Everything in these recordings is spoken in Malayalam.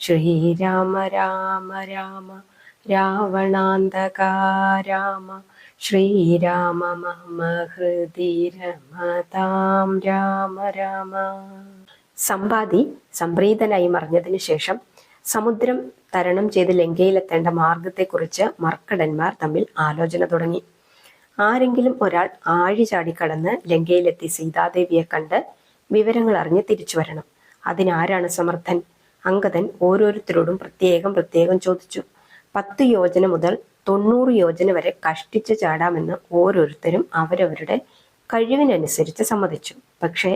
ശ്രീരാമ രാമ രാമ രാവണാന്തക രാമ ശ്രീരാമ മമ ഹൃദി രാമ രാമ. സമ്പാദി സംപ്രീതനായി മറിഞ്ഞതിനു ശേഷം സമുദ്രം തരണം ചെയ്ത് ലങ്കയിലെത്തേണ്ട മാർഗത്തെക്കുറിച്ച് മർക്കടന്മാർ തമ്മിൽ ആലോചന തുടങ്ങി. ആരെങ്കിലും ഒരാൾ ആഴി ചാടിക്കടന്ന് ലങ്കയിലെത്തി സീതാദേവിയെ കണ്ട് വിവരങ്ങൾ അറിഞ്ഞ് തിരിച്ചു വരണം അതിനാരാണ് സമർത്ഥൻ? അങ്കദൻ ഓരോരുത്തരോടും പ്രത്യേകം പ്രത്യേകം ചോദിച്ചു. പത്ത് യോജന മുതൽ തൊണ്ണൂറ് യോജന വരെ കഷ്ടിച്ച് ചാടാമെന്ന് ഓരോരുത്തരും അവരവരുടെ കഴിവിനനുസരിച്ച് സമ്മതിച്ചു. പക്ഷേ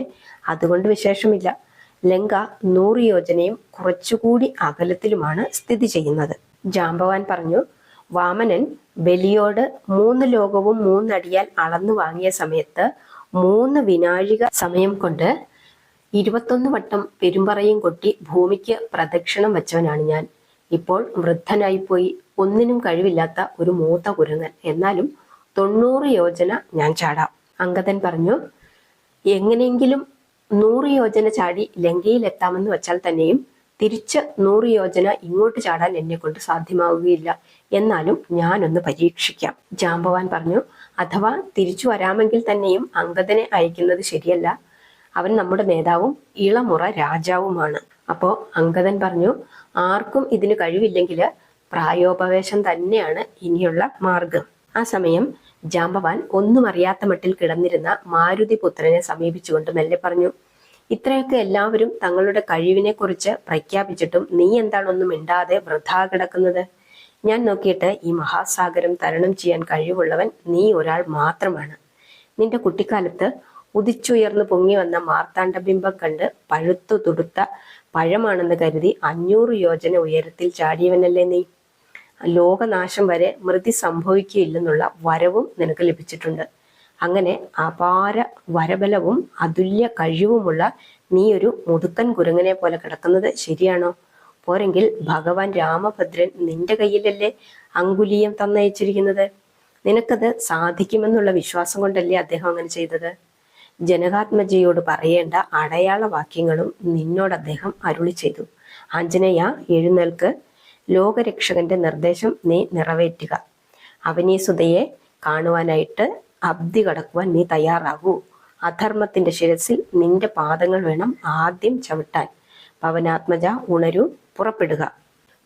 അതുകൊണ്ട് വിശേഷമില്ല. ലങ്ക നൂറ് യോജനയും കുറച്ചുകൂടി അകലത്തിലുമാണ് സ്ഥിതി ചെയ്യുന്നത്. ജാമ്പവാൻ പറഞ്ഞു വാമനൻ ബലിയോട് മൂന്ന് ലോകവും മൂന്നടിയാൽ അളന്നു വാങ്ങിയ സമയത്ത് മൂന്ന് വിനാഴിക സമയം കൊണ്ട് ഇരുപത്തൊന്ന് വട്ടം പെരുമ്പറയും കൊട്ടി ഭൂമിക്ക് പ്രദക്ഷിണം വെച്ചവനാണ് ഞാൻ. ഇപ്പോൾ വൃദ്ധനായി പോയി ഒന്നിനും കഴിവില്ലാത്ത ഒരു മൂത്ത കുരങ്ങൻ. എന്നാലും തൊണ്ണൂറ് യോജന ഞാൻ ചാടാം. അങ്കദൻ പറഞ്ഞു എങ്ങനെയെങ്കിലും നൂറ് യോജന ചാടി ലങ്കയിൽ എത്താമെന്ന് വെച്ചാൽ തന്നെയും തിരിച്ച് നൂറ് യോജന ഇങ്ങോട്ട് ചാടാൻ എന്നെ കൊണ്ട് സാധ്യമാവുകയില്ല. എന്നാലും ഞാനൊന്ന് പരീക്ഷിക്കാം. ജാംബവാൻ പറഞ്ഞു അഥവാ തിരിച്ചു വരാമെങ്കിൽ തന്നെയും അങ്കദനെ അയക്കുന്നത് ശരിയല്ല. അവൻ നമ്മുടെ നേതാവും ഇളമുറ രാജാവുമാണ്. അപ്പോ അങ്കദൻ പറഞ്ഞു ആർക്കും ഇതിന് കഴിവില്ലെങ്കിൽ പ്രായോപവേശം തന്നെയാണ് ഇനിയുള്ള മാർഗം ആ സമയം ജാമ്പവാൻ ഒന്നും അറിയാത്ത മട്ടിൽ കിടന്നിരുന്ന മാരുതി പുത്രനെ സമീപിച്ചുകൊണ്ട് മെല്ലെ പറഞ്ഞു ഇത്രയൊക്കെ എല്ലാവരും തങ്ങളുടെ കഴിവിനെ കുറിച്ച് പ്രഖ്യാപിച്ചിട്ടും നീ എന്താണൊന്നും മിണ്ടാതെ വൃഥാ കിടക്കുന്നത്? ഞാൻ നോക്കിയിട്ട് ഈ മഹാസാഗരം തരണം ചെയ്യാൻ കഴിവുള്ളവൻ നീ ഒരാൾ മാത്രമാണ്. നിന്റെ കുട്ടിക്കാലത്ത് ഉദിച്ചുയർന്നു പൊങ്ങി വന്ന മാർത്താണ്ഡബിംബം കണ്ട് പഴുത്തു തുടുത്ത പഴമാണെന്ന് കരുതി അഞ്ഞൂറ് യോജന ഉയരത്തിൽ ചാടിയവനല്ലേ നീ? ലോകനാശം വരെ മൃതി സംഭവിക്കുകയില്ലെന്നുള്ള വരവും നിനക്ക് ലഭിച്ചിട്ടുണ്ട്. അങ്ങനെ അപാര വരബലവും അതുല്യ കഴിവുമുള്ള നീ ഒരു മുതുക്കൻ കുരങ്ങനെ പോലെ കിടക്കുന്നത് ശരിയാണോ? പോരെങ്കിൽ ഭഗവാൻ രാമഭദ്രൻ നിന്റെ കയ്യിലല്ലേ അങ്കുലീയം തന്നയച്ചിരിക്കുന്നത്? നിനക്കത് സാധിക്കുമെന്നുള്ള വിശ്വാസം കൊണ്ടല്ലേ അദ്ദേഹം അങ്ങനെ ചെയ്തത്? ജനകാത്മജയോട് പറയേണ്ട അടയാള വാക്യങ്ങളും നിന്നോട് അദ്ദേഹം അരുളി ചെയ്തു. ആഞ്ജനേയ എഴുന്നേൽക്ക് ലോകരക്ഷകന്റെ നിർദ്ദേശം നീ നിറവേറ്റുക. അവനീസുതയെ കാണുവാനായിട്ട് അബ്ദി കടക്കുവാൻ നീ തയ്യാറാകൂ. അധർമ്മത്തിന്റെ ശിരസിൽ നിന്റെ പാദങ്ങൾ വേണം ആദ്യം ചവിട്ടാൻ. പവനാത്മജ ഉണരൂ പുറപ്പെടുക.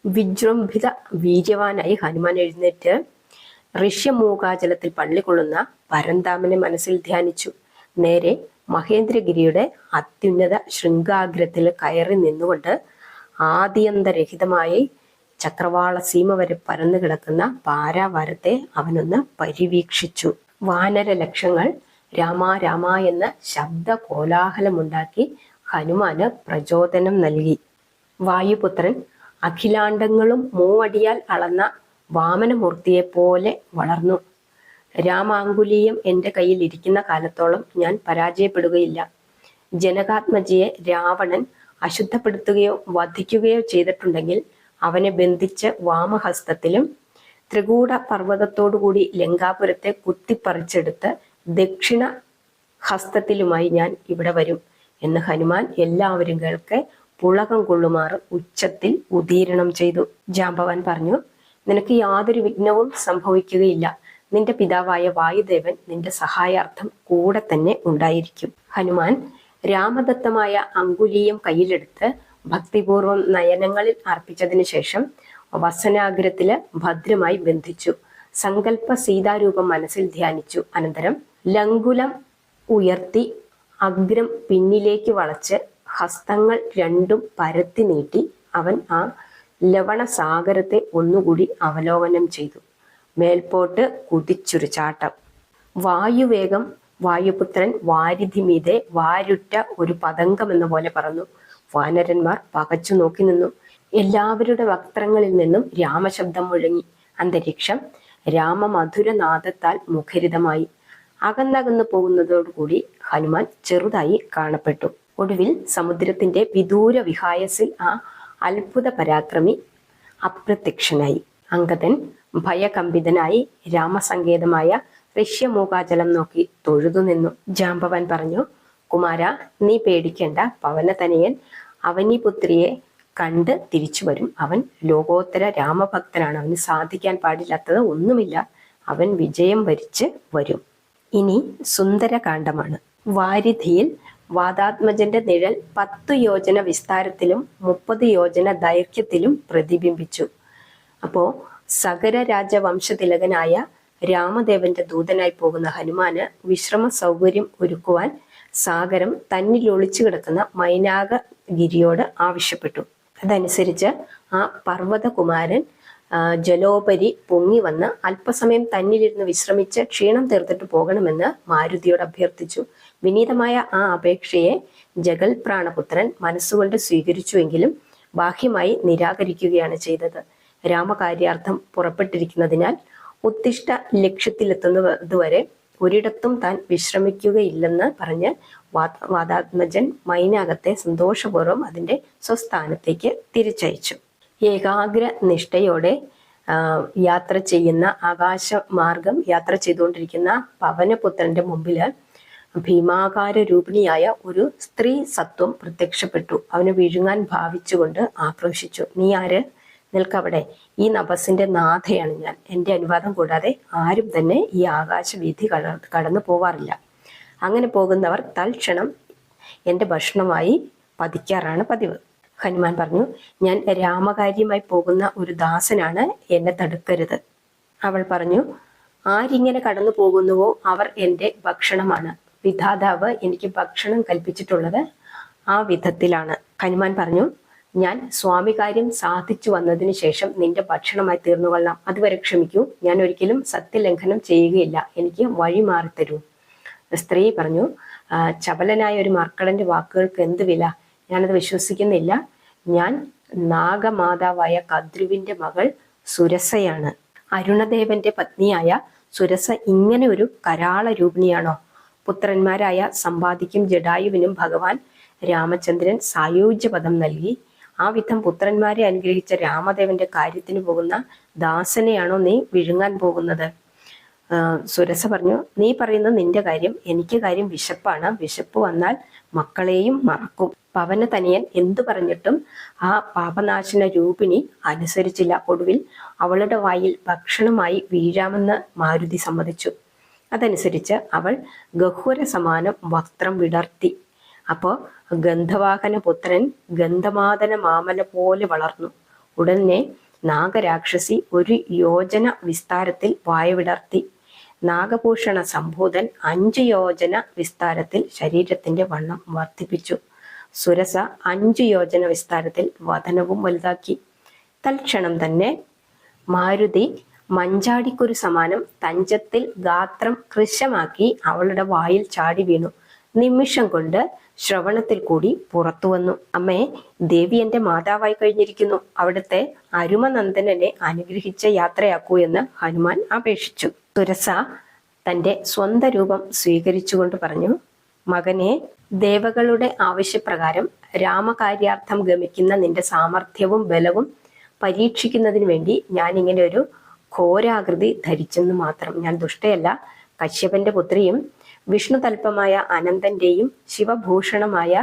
വിജൃംഭിത വീര്യവാനായി ഹനുമാൻ എഴുന്നേറ്റ് ഋഷ്യമൂകാചലത്തിൽ പള്ളിക്കൊള്ളുന്ന പരന്താമനെ മനസ്സിൽ ധ്യാനിച്ചു. നേരെ മഹേന്ദ്രഗിരിയുടെ അത്യുന്നത ശൃംഗാഗ്രത്തിൽ കയറി നിന്നുകൊണ്ട് ആദ്യന്തരഹിതമായി ചക്രവാള സീമ വരെ പരന്നു കിടക്കുന്ന പാരാവാരത്തെ അവനൊന്ന് പരിവീക്ഷിച്ചു വാനര ലക്ഷങ്ങൾ രാമ രാമ എന്ന ശബ്ദ കോലാഹലമുണ്ടാക്കി ഹനുമാന് പ്രചോദനം നൽകി. വായുപുത്രൻ അഖിലാണ്ടങ്ങളും മൂവടിയാൽ അളന്ന വാമനമൂർത്തിയെ പോലെ വളർന്നു. രാമാങ്കുലീയം എന്റെ കയ്യിൽ ഇരിക്കുന്ന കാലത്തോളം ഞാൻ പരാജയപ്പെടുകയില്ല. ജനകാത്മജിയെ രാവണൻ അശുദ്ധപ്പെടുത്തുകയോ വധിക്കുകയോ ചെയ്തിട്ടുണ്ടെങ്കിൽ അവനെ ബന്ധിച്ച് വാമഹസ്തത്തിലും ത്രികൂട പർവതത്തോടുകൂടി ലങ്കാപുരത്തെ കുത്തിപ്പറിച്ചെടുത്ത് ദക്ഷിണ ഹസ്തത്തിലുമായി ഞാൻ ഇവിടെ വരും എന്ന് ഹനുമാൻ എല്ലാവരും കേൾക്കെ പുളകം കൊള്ളുമാറ് ഉച്ചത്തിൽ ഉദീരണം ചെയ്തു. ജാമ്പവാൻ പറഞ്ഞു നിനക്ക് യാതൊരു വിഘ്നവും സംഭവിക്കുകയില്ല. നിന്റെ പിതാവായ വായുദേവൻ നിന്റെ സഹായാർത്ഥം കൂടെ തന്നെ ഉണ്ടായിരിക്കും. ഹനുമാൻ രാമദത്തമായ അങ്കുലീയം കയ്യിലെടുത്ത് ഭക്തിപൂർവം നയനങ്ങളിൽ അർപ്പിച്ചതിനു ശേഷം വസനാഗ്രത്തിൽ ഭദ്രമായി ബന്ധിച്ചു. സങ്കല്പ സീതാരൂപം മനസ്സിൽ ധ്യാനിച്ചു. അനന്തരം ലങ്കുലം ഉയർത്തി അഗ്രം പിന്നിലേക്ക് വളച്ച് ഹസ്തങ്ങൾ രണ്ടും പരത്തി നീട്ടി അവൻ ആ ലവണസാഗരത്തെ ഒന്നുകൂടി അവലോകനം ചെയ്തു. മേൽപോട്ട് കുതിച്ചൊരു ചാട്ടം വായുവേഗം വായുപുത്രൻ വാരിധിമീതെ വാരുറ്റ ഒരു പതംഗം എന്ന പോലെ പറന്നു. വാനരന്മാർ പകച്ചു നോക്കി നിന്നു. എല്ലാവരുടെ വക്ത്രങ്ങളിൽ നിന്നും രാമശബ്ദം മുഴങ്ങി. അന്തരീക്ഷം രാമമധുരനാദത്താൽ മുഖരിതമായി. അകന്നകന്നു പോകുന്നതോടുകൂടി ഹനുമാൻ ചെറുതായി കാണപ്പെട്ടു. ഒടുവിൽ സമുദ്രത്തിന്റെ വിദൂര വിഹായസിൽ ആ അത്ഭുത പരാക്രമി അപ്രത്യക്ഷനായി. അങ്കദൻ ഭയകമ്പിതനായി രാമസങ്കേതമായ ഋഷ്യമൂകാചലം നോക്കി തൊഴുതു നിന്നു. ജാമ്പവൻ പറഞ്ഞു കുമാര നീ പേടിക്കേണ്ട. പവനതനയൻ അവനിപുത്രിയെ കണ്ട് തിരിച്ചു വരും. അവൻ ലോകോത്തര രാമഭക്തനാണ്. അവന് സാധിക്കാൻ പാടില്ലാത്തത് ഒന്നുമില്ല. അവൻ വിജയം വരിച്ച് വരും. ഇനി സുന്ദരകാന്ഡമാണ്. വാരിധിയിൽ വാദാത്മജന്റെ നിഴൽ പത്തു യോജന വിസ്താരത്തിലും മുപ്പത് യോജന ദൈർഘ്യത്തിലും പ്രതിബിംബിച്ചു. അപ്പോ സകര രാജവംശതിലകനായ രാമദേവന്റെ ദൂതനായി പോകുന്ന ഹനുമാന് വിശ്രമ സൗകര്യം ഒരുക്കുവാൻ സാഗരം തന്നിൽ ഒളിച്ചു കിടക്കുന്ന മൈനാകഗിരിയോട് ആവശ്യപ്പെട്ടു. അതനുസരിച്ച് ആ പർവതകുമാരൻ ജലോപരി പൊങ്ങി വന്ന് അല്പസമയം തന്നിലിരുന്ന് വിശ്രമിച്ച് ക്ഷീണം തീർത്തിട്ട് പോകണമെന്ന് മാരുതിയോട് അഭ്യർത്ഥിച്ചു. വിനീതമായ ആ അപേക്ഷയെ ജഗൽ പ്രാണപുത്രൻ മനസ്സുകൊണ്ട് സ്വീകരിച്ചുവെങ്കിലും ബാഹ്യമായി നിരാകരിക്കുകയാണ് ചെയ്തത്. രാമകാര്യാർത്ഥം പുറപ്പെട്ടിരിക്കുന്നതിനാൽ ഉത്തിഷ്ട ലക്ഷ്യത്തിലെത്തുന്നതുവരെ ഒരിടത്തും താൻ വിശ്രമിക്കുകയില്ലെന്ന് പറഞ്ഞ് വാദാത്മജൻ മൈനാകത്തെ സന്തോഷപൂർവം അതിന്റെ സ്വസ്ഥാനത്തേക്ക് തിരിച്ചയച്ചു. ഏകാഗ്ര നിഷ്ഠയോടെ യാത്ര ചെയ്യുന്ന ആകാശമാർഗം യാത്ര ചെയ്തുകൊണ്ടിരിക്കുന്ന പവനപുത്രന്റെ മുമ്പിൽ ഭീമാകാര രൂപിണിയായ ഒരു സ്ത്രീ സത്വം പ്രത്യക്ഷപ്പെട്ടു. അവനെ വിഴുങ്ങാൻ ഭാവിച്ചുകൊണ്ട് ആക്രോശിച്ചു. നീ ആര്? നിൽക്കവിടെ. ഈ നഭസിന്റെ നാഥയാണ് ഞാൻ. എന്റെ അനുവാദം കൂടാതെ ആരും തന്നെ ഈ ആകാശവീഥി കട കടന്നു പോവാറില്ല. അങ്ങനെ പോകുന്നവർ തൽക്ഷണം എന്റെ ഭക്ഷണമായി പതിക്കാറാണ് പതിവ്. ഹനുമാൻ പറഞ്ഞു ഞാൻ രാമകാര്യമായി പോകുന്ന ഒരു ദാസനാണ് എന്നെ തടുക്കരുത്. അവൾ പറഞ്ഞു ആരിങ്ങനെ കടന്നു പോകുന്നുവോ അവർ എന്റെ ഭക്ഷണമാണ്. വിധാതാവ് എനിക്ക് ഭക്ഷണം കൽപ്പിച്ചിട്ടുള്ളത് ആ വിധത്തിലാണ്. ഹനുമാൻ പറഞ്ഞു ഞാൻ സ്വാമി കാര്യം സാധിച്ചു വന്നതിന് ശേഷം നിന്റെ ഭക്ഷണമായി തീർന്നുകൊള്ളാം അതുവരെ ക്ഷമിക്കൂ. ഞാൻ ഒരിക്കലും സത്യലംഘനം ചെയ്യുകയില്ല. എനിക്ക് വഴി മാറിത്തരൂ സ്ത്രീ പറഞ്ഞു "ആ, ചപലനായ ഒരു മർക്കടന്റെ വാക്കുകൾക്ക് എന്ത് വില? ഞാനത് വിശ്വസിക്കുന്നില്ല. ഞാൻ നാഗമാതാവായ കദ്രുവിന്റെ മകൾ സുരസയാണ്. അരുണദേവന്റെ പത്നിയായ സുരസ ഇങ്ങനെ ഒരു കരാള രൂപിണിയാണോ പുത്രന്മാരായ സമ്പാദിക്കും ജഡായുവിനും ഭഗവാൻ രാമചന്ദ്രൻ സായോജ്യപദം നൽകി ആ വിധം പുത്രന്മാരെ അനുഗ്രഹിച്ച രാമദേവന്റെ കാര്യത്തിന് പോകുന്ന ദാസനെയാണോ നീ വിഴുങ്ങാൻ പോകുന്നത്? സുരസ പറഞ്ഞു നീ പറയുന്ന നിന്റെ കാര്യം എനിക്ക് കാര്യം വിശപ്പാണ്. വിശപ്പ് വന്നാൽ മക്കളെയും മറക്കും. പവന തനിയൻ എന്തു പറഞ്ഞിട്ടും ആ പാപനാശന രൂപിണി അനുസരിച്ചില്ല. ഒടുവിൽ അവളുടെ വായിൽ ഭക്ഷണമായി വീഴാമെന്ന് മാരുതി സമ്മതിച്ചു. അതനുസരിച്ച് അവൾ ഗഹ്വര സമാനം വസ്ത്രം വിടർത്തി. അപ്പോ ഗന്ധവാഹന പുത്രൻ ഗന്ധമാതന മാമല പോലെ വളർന്നു. ഉടനെ നാഗരാക്ഷസി ഒരു യോജന വിസ്താരത്തിൽ വായുവിടർത്തി നാഗഭൂഷണ സംഭൂതൻ അഞ്ച് യോജന വിസ്താരത്തിൽ ശരീരത്തിന്റെ വണ്ണം വർദ്ധിപ്പിച്ചു. സുരസ അഞ്ചു യോജന വിസ്താരത്തിൽ വതനവും വലുതാക്കി. തൽക്ഷണം തന്നെ മാരുതി മഞ്ചാടിക്കൊരു സമാനം തഞ്ചത്തിൽ ഗാത്രം കൃശമാക്കി അവളുടെ വായിൽ ചാടി വീണു. നിമിഷം കൊണ്ട് ശ്രവണത്തിൽ കൂടി പുറത്തു വന്നു. അമ്മേ ദേവി എന്റെ മാതാവായി കഴിഞ്ഞിരിക്കുന്നു. അവിടുത്തെ അരുമനന്ദനെ അനുഗ്രഹിച്ച യാത്രയാക്കൂ എന്ന് ഹനുമാൻ അപേക്ഷിച്ചു. തുരസ തന്റെ സ്വന്തം രൂപം സ്വീകരിച്ചുകൊണ്ട് പറഞ്ഞു മകനെ ദേവകളുടെ ആവശ്യപ്രകാരം രാമകാര്യാർത്ഥം ഗമിക്കുന്ന നിന്റെ സാമർഥ്യവും ബലവും പരീക്ഷിക്കുന്നതിന് വേണ്ടി ഞാൻ ഇങ്ങനെ ഒരു ഘോരാകൃതി ധരിച്ചെന്ന് മാത്രം. ഞാൻ ദുഷ്ടയല്ല. കശ്യപന്റെ പുത്രിയും വിഷ്ണു തൽപ്പമായ അനന്തന്റെയും ശിവഭൂഷണമായ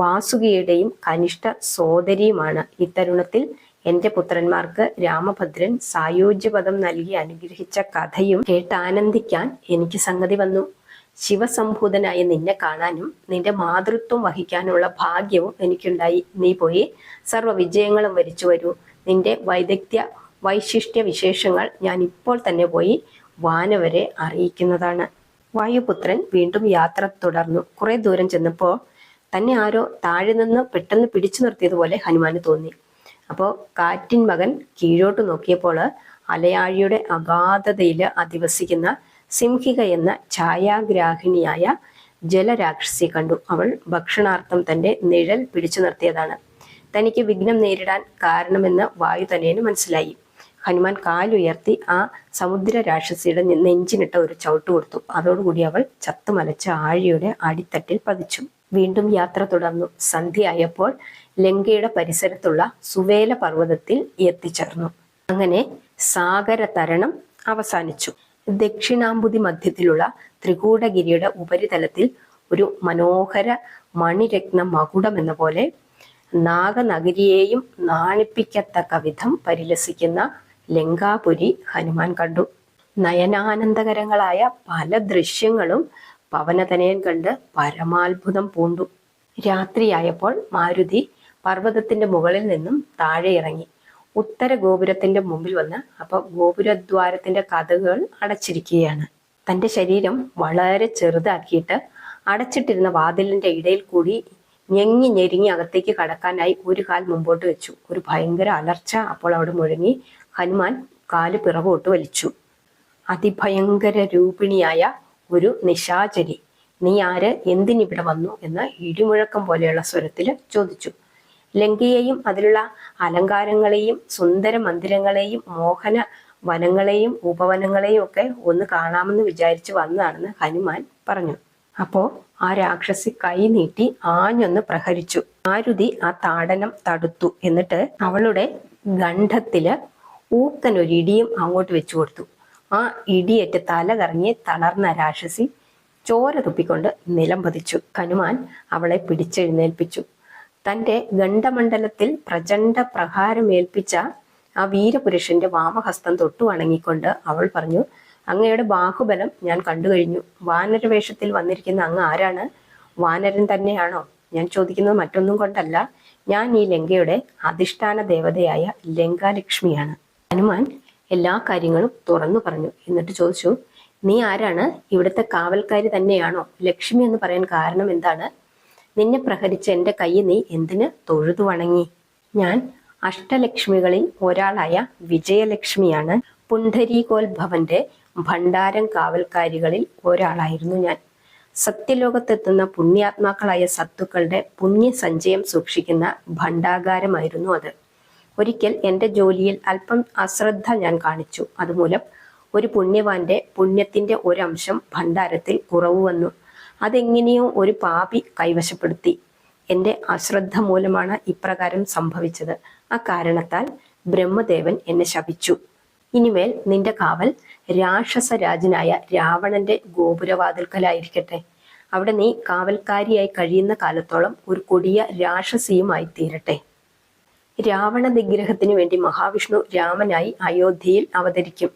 വാസുകിയുടെയും കനിഷ്ഠ സോദരിയുമാണ് ഇത്തരുണത്തിൽ എന്റെ പുത്രന്മാർക്ക് രാമഭദ്രൻ സായോജ്യപദം നൽകി അനുഗ്രഹിച്ച കഥയും കേട്ട് ആനന്ദിക്കാൻ എനിക്ക് സംഗതി വന്നു. ശിവസംഭൂതനായ നിന്നെ കാണാനും നിന്റെ മാതൃത്വം വഹിക്കാനുള്ള ഭാഗ്യവും എനിക്കുണ്ടായി. നീ പോയി സർവ വിജയങ്ങളും വരിച്ചു വരൂ. നിന്റെ വൈദഗ്ധ്യ വൈശിഷ്ട്യ വിശേഷങ്ങൾ ഞാൻ ഇപ്പോൾ തന്നെ പോയി വാനവരെ അറിയിക്കുന്നതാണ്. വായുപുത്രൻ വീണ്ടും യാത്ര തുടർന്നു. കുറെ ദൂരം ചെന്നപ്പോൾ തന്നെ ആരോ താഴെ നിന്ന് പെട്ടെന്ന് പിടിച്ചു നിർത്തിയതുപോലെ ഹനുമാന് തോന്നി. അപ്പോൾ കാറ്റിൻ മകൻ കീഴോട്ട് നോക്കിയപ്പോൾ അലയാഴിയുടെ അഗാധതയിൽ അധിവസിക്കുന്ന സിംഹിക എന്ന ഛായാഗ്രാഹിണിയായ ജലരാക്ഷസിയെ കണ്ടു. അവൾ ഭക്ഷണാർത്ഥം തന്റെ നിഴൽ പിടിച്ചു നിർത്തിയതാണ്. തനിക്ക് വിഘ്നം നേരിടാൻ കാരണമെന്ന് വായു വായുതനേന് മനസ്സിലായി. ഹനുമാൻ കാലുയർത്തി ആ സമുദ്ര രാക്ഷസിയുടെ നെഞ്ചിനിട്ട ഒരു ചവിട്ട് കൊടുത്തു. അതോടുകൂടി അവൾ ചത്തുമലച്ച് ആഴിയുടെ അടിത്തട്ടിൽ പതിച്ചു. വീണ്ടും യാത്ര തുടർന്നു. സന്ധ്യയായപ്പോൾ ലങ്കയുടെ പരിസരത്തുള്ള സുവേല പർവതത്തിൽ എത്തിച്ചേർന്നു. അങ്ങനെ സാഗര തരണം അവസാനിച്ചു. ദക്ഷിണാമ്പുതി മധ്യത്തിലുള്ള ത്രികൂടഗിരിയുടെ ഉപരിതലത്തിൽ ഒരു മനോഹര മണിരത്ന മകുടം എന്ന പോലെ നാഗനഗരിയെയും നാണിപ്പിക്കത്തക്ക വിധം പരിലസിക്കുന്ന ലങ്കാപുരി ഹനുമാൻ കണ്ടു. നയനാനന്ദകരങ്ങളായ പല ദൃശ്യങ്ങളും പവനതനയൻ കണ്ട് പരമാത്ഭുതം പൂണ്ടു. രാത്രിയായപ്പോൾ മാരുതി പർവതത്തിന്റെ മുകളിൽ നിന്നും താഴെ ഇറങ്ങി. ഉത്തര ഗോപുരത്തിന്റെ മുമ്പിൽ വന്ന് അപ്പൊ ഗോപുരദ്വാരത്തിന്റെ കഥകൾ അടച്ചിരിക്കുകയാണ്. തന്റെ ശരീരം വളരെ ചെറുതാക്കിയിട്ട് അടച്ചിട്ടിരുന്ന വാതിലിന്റെ ഇടയിൽ കൂടി ഞെങ്ങി ഞെരുങ്ങി അകത്തേക്ക് കടക്കാനായി ഒരു കാൽ മുമ്പോട്ട് വെച്ചു. ഒരു ഭയങ്കര അലർച്ച അപ്പോൾ അവിടെ മുഴങ്ങി ഹനുമാൻ കാൽ പിറകോട്ട് വലിച്ചു. അതിഭയങ്കര രൂപിണിയായ ഒരു നിശാചരി. നീ ആര്? എന്തിനിവിടെ വന്നു? എന്ന് ഇടിമുഴക്കം പോലെയുള്ള സ്വരത്തിൽ ചോദിച്ചു. ലങ്കയെയും അതിലുള്ള അലങ്കാരങ്ങളെയും സുന്ദര മന്ദിരങ്ങളെയും മോഹന വനങ്ങളെയും ഉപവനങ്ങളെയും ഒക്കെ ഒന്ന് കാണാമെന്ന് വിചാരിച്ചു വന്നതാണെന്ന് ഹനുമാൻ പറഞ്ഞു. അപ്പോ ആ രാക്ഷസി കൈ നീട്ടി ആഞ്ഞൊന്ന് പ്രഹരിച്ചു. ആരുതി ആ താടനം തടുത്തു എന്നിട്ട് അവളുടെ ഗണ്ഡത്തിൽ ഇടിയും അങ്ങോട്ട് വെച്ചു കൊടുത്തു. ആ ഇടിയേറ്റ് തല കറങ്ങി തളർന്ന രാക്ഷസി ചോര തുപ്പിക്കൊണ്ട് നിലം പതിച്ചു. ഹനുമാൻ അവളെ പിടിച്ചെഴുന്നേൽപ്പിച്ചു. തന്റെ ഗണ്ഡമണ്ഡലത്തിൽ പ്രചണ്ഡ പ്രഹാരമേൽപ്പിച്ച ആ വീരപുരുഷന്റെ വാമഹസ്തം തൊട്ടു വണങ്ങിക്കൊണ്ട് അവൾ പറഞ്ഞു അങ്ങയുടെ ബാഹുബലം ഞാൻ കണ്ടു കഴിഞ്ഞു. വാനരവേഷത്തിൽ വന്നിരിക്കുന്ന അങ്ങ് ആരാണ്? വാനരൻ തന്നെയാണോ? ഞാൻ ചോദിക്കുന്നത് മറ്റൊന്നും കൊണ്ടല്ല. ഞാൻ ഈ ലങ്കയുടെ അധിഷ്ഠാന ദേവതയായ ലങ്കാലക്ഷ്മിയാണ്. ഹനുമാൻ എല്ലാ കാര്യങ്ങളും തുറന്നു പറഞ്ഞു. എന്നിട്ട് ചോദിച്ചു നീ ആരാണ്? ഇവിടുത്തെ കാവൽക്കാരി തന്നെയാണോ? ലക്ഷ്മി എന്ന് പറയാൻ കാരണം എന്താണ്? നിന്നെ പ്രഹരിച്ച എന്റെ കൈ നീ എന്തിന് തൊഴുതു വണങ്ങി? ഞാൻ അഷ്ടലക്ഷ്മികളിൽ ഒരാളായ വിജയലക്ഷ്മിയാണ്. പുണ്ഡരീകോത്ഭവന്റെ ഭണ്ഡാരം കാവൽക്കാരികളിൽ ഒരാളായിരുന്നു ഞാൻ. സത്യലോകത്തെത്തുന്ന പുണ്യാത്മാക്കളായ സത്തുക്കളുടെ പുണ്യസഞ്ചയം സൂക്ഷിക്കുന്ന ഭണ്ഡാകാരമായിരുന്നു അത്. ഒരിക്കൽ എന്റെ ജോലിയിൽ അല്പം അശ്രദ്ധ ഞാൻ കാണിച്ചു. അതുമൂലം ഒരു പുണ്യവാന്റെ പുണ്യത്തിന്റെ ഒരംശം ഭണ്ഡാരത്തിൽ കുറവ് വന്നു. അതെങ്ങനെയോ ഒരു പാപി കൈവശപ്പെടുത്തി. എന്റെ അശ്രദ്ധ മൂലമാണ് ഇപ്രകാരം സംഭവിച്ചത്. ആ കാരണത്താൽ ബ്രഹ്മദേവൻ എന്നെ ശപിച്ചു. ഇനിമേൽ നിന്റെ കാവൽ രാക്ഷസ രാജനായ രാവണന്റെ ഗോപുരവാതിൽക്കലായിരിക്കട്ടെ. അവിടെ നീ കാവൽക്കാരിയായി കഴിയുന്ന കാലത്തോളം ഒരു കൊടിയ രാക്ഷസിയുമായി തീരട്ടെ രാവണ നിഗ്രഹത്തിന് വേണ്ടി മഹാവിഷ്ണു രാമനായി അയോധ്യയിൽ അവതരിക്കും.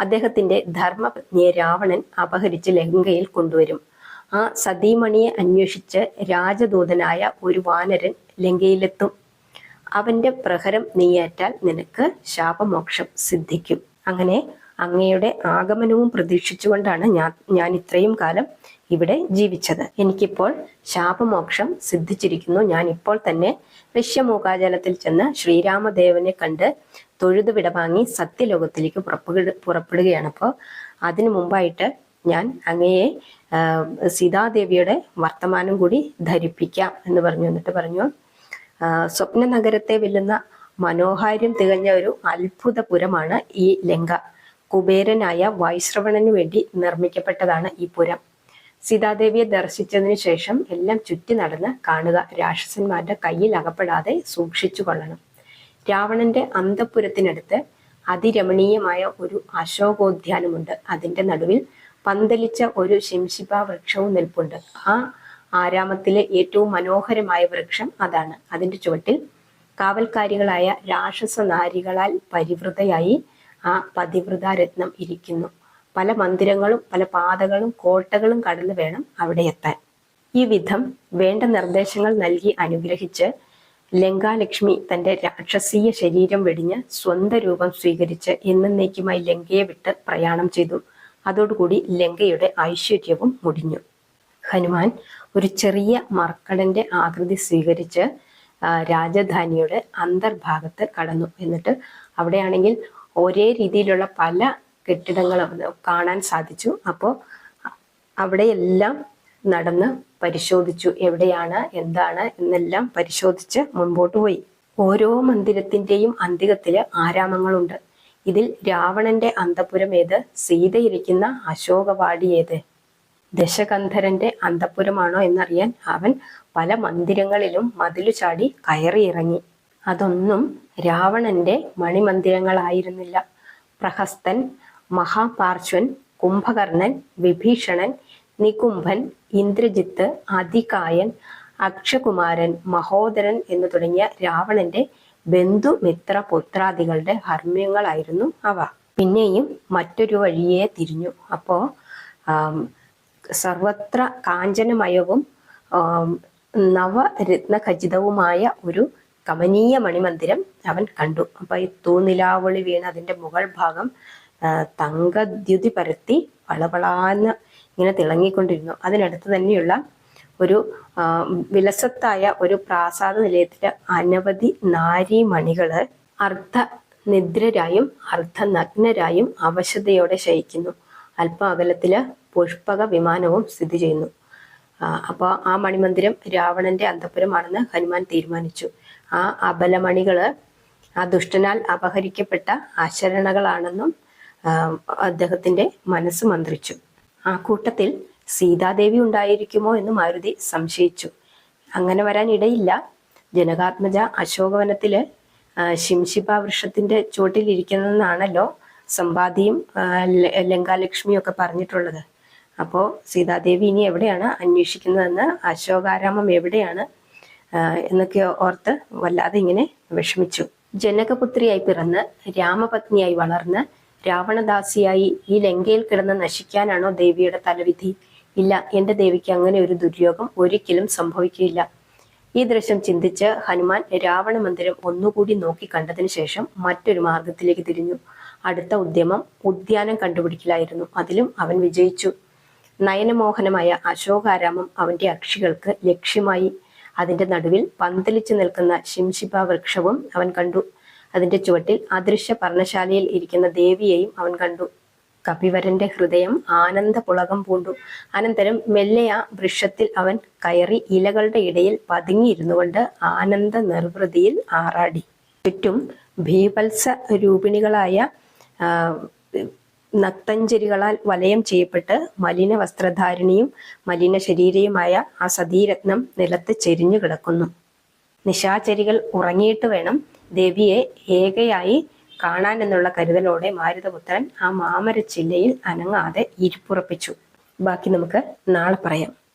അദ്ദേഹത്തിന്റെ ധർമ്മപത്നിയെ രാവണൻ അപഹരിച്ച് ലങ്കയിൽ കൊണ്ടുവരും. ആ സതീമണിയെ അന്വേഷിച്ച് രാജദൂതനായ ഒരു വാനരൻ ലങ്കയിലെത്തും. അവന്റെ പ്രഹരം നീയേറ്റാൽ നിനക്ക് ശാപമോക്ഷം സിദ്ധിക്കും. അങ്ങനെ അങ്ങയുടെ ആഗമനവും പ്രതീക്ഷിച്ചുകൊണ്ടാണ് ഞാൻ ഞാൻ ഇത്രയും കാലം ഇവിടെ ജീവിച്ചത്. എനിക്കിപ്പോൾ ശാപമോക്ഷം സിദ്ധിച്ചിരിക്കുന്നു. ഞാൻ ഇപ്പോൾ തന്നെ ഋഷ്യമൂകാജലത്തിൽ ചെന്ന് ശ്രീരാമദേവനെ കണ്ട് തൊഴുതു വിടവാങ്ങി സത്യലോകത്തിലേക്ക് പുറപ്പെടു പുറപ്പെടുകയാണ് അപ്പോൾ അതിനു മുമ്പായിട്ട് ഞാൻ അങ്ങയെ സീതാദേവിയുടെ വർത്തമാനം കൂടി ധരിപ്പിക്കാം എന്ന് പറഞ്ഞു. എന്നിട്ട് പറഞ്ഞു സ്വപ്ന നഗരത്തെ വെല്ലുന്ന മനോഹാര്യം തികഞ്ഞ ഒരു അത്ഭുതപുരമാണ് ഈ ലങ്ക. കുബേരനായ വൈശ്രവണന് വേണ്ടി നിർമ്മിക്കപ്പെട്ടതാണ് ഈ പുരം. സീതാദേവിയെ ദർശിച്ചതിന് ശേഷം എല്ലാം ചുറ്റി നടന്ന് കാണുക രാക്ഷസന്മാരുടെ കയ്യിൽ അകപ്പെടാതെ സൂക്ഷിച്ചു കൊള്ളണം. രാവണന്റെ അന്തപുരത്തിനടുത്ത് അതിരമണീയമായ ഒരു അശോകോദ്യാനമുണ്ട്. അതിന്റെ നടുവിൽ പന്തലിച്ച ഒരു ശംശിപ വൃക്ഷവും നിൽപ്പുണ്ട്. ആ ആരാമത്തിലെ ഏറ്റവും മനോഹരമായ വൃക്ഷം അതാണ്. അതിന്റെ ചുവട്ടിൽ കാവൽക്കാരികളായ രാക്ഷസ നാരികളാൽ പരിവൃതയായി ആ പതിവൃതാരത്നം ഇരിക്കുന്നു. പല മന്ദിരങ്ങളും പല പാതകളും കോട്ടകളും കടന്നു വേണം അവിടെ എത്താൻ. ഈ വിധം വേണ്ട നിർദ്ദേശങ്ങൾ നൽകി അനുഗ്രഹിച്ച് ലങ്കാലക്ഷ്മി തന്റെ രാക്ഷസീയ ശരീരം വെടിഞ്ഞ് സ്വന്തം രൂപം സ്വീകരിച്ച് എന്നേക്കുമായി ലങ്കയെ വിട്ട് പ്രയാണം ചെയ്തു. അതോടുകൂടി ലങ്കയുടെ ഐശ്വര്യവും മുടിഞ്ഞു. ഹനുമാൻ ഒരു ചെറിയ മർക്കടന്റെ ആകൃതി സ്വീകരിച്ച് രാജധാനിയുടെ അന്തർഭാഗത്ത് കടന്നു. എന്നിട്ട് അവിടെയാണെങ്കിൽ ഒരേ രീതിയിലുള്ള പല കെട്ടിടങ്ങളും കാണാൻ സാധിച്ചു. അപ്പോൾ അവിടെയെല്ലാം നടന്ന് പരിശോധിച്ചു എവിടെയാണ് എന്താണ് എന്നെല്ലാം പരിശോധിച്ച് മുൻപോട്ട് പോയി. ഓരോ മന്ദിരത്തിന്റെയും അന്തികത്തിൽ ആരാമങ്ങളുണ്ട്. ഇതിൽ രാവണന്റെ അന്തപുരം ഏത് സീതയിരിക്കുന്ന അശോകവാടി ഏത്? ദശകന്ധരന്റെ അന്തപുരമാണോ എന്നറിയാൻ അവൻ പല മന്ദിരങ്ങളിലും മതിലു ചാടി കയറിയിറങ്ങി. അതൊന്നും രാവണന്റെ മണിമന്ദിരങ്ങളായിരുന്നില്ല. പ്രഹസ്തൻ മഹാപാർശ്വൻ കുംഭകർണൻ വിഭീഷണൻ നികുംഭൻ ഇന്ദ്രജിത്ത് അതികായൻ അക്ഷകുമാരൻ മഹോദരൻ എന്നു തുടങ്ങിയ രാവണന്റെ ബന്ധു മിത്ര പുത്രാദികളുടെ ഹർമ്മ്യങ്ങളായിരുന്നു അവ. പിന്നെയും മറ്റൊരു വഴിയെ തിരിഞ്ഞു. അപ്പോ ആം, സർവത്ര കാഞ്ചനമയവും നവരത്നഖചിതവുമായ ഒരു കമനീയ മണിമന്ദിരം അവൻ കണ്ടു. അപ്പൊ ഈ തൂനിലാവളി വീണ് അതിന്റെ മുകൾ ഭാഗം തങ്കദ്യുതി പരത്തി വളവളാന്ന് ഇങ്ങനെ തിളങ്ങിക്കൊണ്ടിരുന്നു. അതിനടുത്ത് തന്നെയുള്ള ഒരു വിലസത്തായ ഒരു പ്രാസാദ നിലയത്തിലെ അനവധി നാരീമണികൾ അർദ്ധ നിദ്രരായും അർദ്ധനഗ്നരായും അവശതയോടെ ശയിക്കുന്നു. അല്പ അകലത്തിൽ പുഷ്പക വിമാനവും സ്ഥിതി ചെയ്യുന്നു. അപ്പോൾ ആ മണിമന്ദിരം രാവണന്റെ അന്തപുരമാണെന്ന് ഹനുമാൻ തീരുമാനിച്ചു. ആ അബലമണികൾ ആ ദുഷ്ടനാൽ അപഹരിക്കപ്പെട്ട അശരണകളാണെന്നും അദ്ദേഹത്തിന്റെ മനസ്സ് മന്ത്രിച്ചു. ആ കൂട്ടത്തിൽ സീതാദേവി ഉണ്ടായിരിക്കുമോ എന്ന് മാരുതി സംശയിച്ചു. അങ്ങനെ വരാൻ ഇടയില്ല. ജനകാത്മജ അശോകവനത്തിൽ ശിംശിപ വൃക്ഷത്തിന്റെ ചുവട്ടിലിരിക്കുന്നതെന്നാണല്ലോ സമ്പാദിയും ലങ്കാലക്ഷ്മിയും ഒക്കെ പറഞ്ഞിട്ടുള്ളത്. അപ്പോൾ സീതാദേവി ഇനി എവിടെയാണ് അന്വേഷിക്കുന്നതെന്ന് അശോകാരാമം എവിടെയാണ് എന്നൊക്കെ ഓർത്ത് വല്ലാതെ ഇങ്ങനെ വിഷമിച്ചു. ജനകപുത്രിയായി പിറന്ന് രാമപത്നിയായി വളർന്ന് രാവണദാസിയായി ഈ ലങ്കയിൽ കിടന്ന് നശിക്കാനാണോ ദേവിയുടെ തലവിധി? ഇല്ല എന്റെ ദേവിക്ക് അങ്ങനെ ഒരു ദുര്യോഗം ഒരിക്കലും സംഭവിക്കില്ല ഈ ദൃശ്യം ചിന്തിച്ച് ഹനുമാൻ രാവണ മന്ദിരം ഒന്നുകൂടി നോക്കി കണ്ടതിന് ശേഷം മറ്റൊരു മാർഗത്തിലേക്ക് തിരിഞ്ഞു. അടുത്ത ഉദ്യമം ഉദ്യാനം കണ്ടുപിടിക്കലായിരുന്നു. അതിലും അവൻ വിജയിച്ചു. നയനമോഹനമായ അശോകാരാമം അവന്റെ അക്ഷികൾക്ക് ലക്ഷ്യമായി അതിന്റെ നടുവിൽ പന്തലിച്ചു നിൽക്കുന്ന ശിംശിപ വൃക്ഷവും അവൻ കണ്ടു. അതിന്റെ ചുവട്ടിൽ അദൃശ്യ പർണശാലയിൽ ഇരിക്കുന്ന ദേവിയെയും അവൻ കണ്ടു. കപിവരന്റെ ഹൃദയം ആനന്ദ പുളകം പൂണ്ടു. അനന്തരം മെല്ലെ ആ വൃക്ഷത്തിൽ അവൻ കയറി ഇലകളുടെ ഇടയിൽ പതുങ്ങിയിരുന്നു കൊണ്ട് ആനന്ദ നിർവൃതിയിൽ ആറാടി. ചുറ്റും ഭീപത്സ രൂപിണികളായ നക്തഞ്ചരികളാൽ വലയം ചെയ്യപ്പെട്ട് മലിന വസ്ത്രധാരിണിയും മലിന ശരീരയുമായ ആ സതീരത്നം നിലത്ത് ചെരിഞ്ഞു കിടക്കുന്നു. നിശാചരികൾ ഉറങ്ങിയിട്ട് വേണം ദേവിയെ ഏകയായി കാണാൻ എന്നുള്ള കരുതലോടെ മാരുതപുത്രൻ ആ മാമരച്ചില്ലയിൽ അനങ്ങാതെ ഇരിപ്പുറപ്പിച്ചു. ബാക്കി നമുക്ക് നാളെ പറയാം.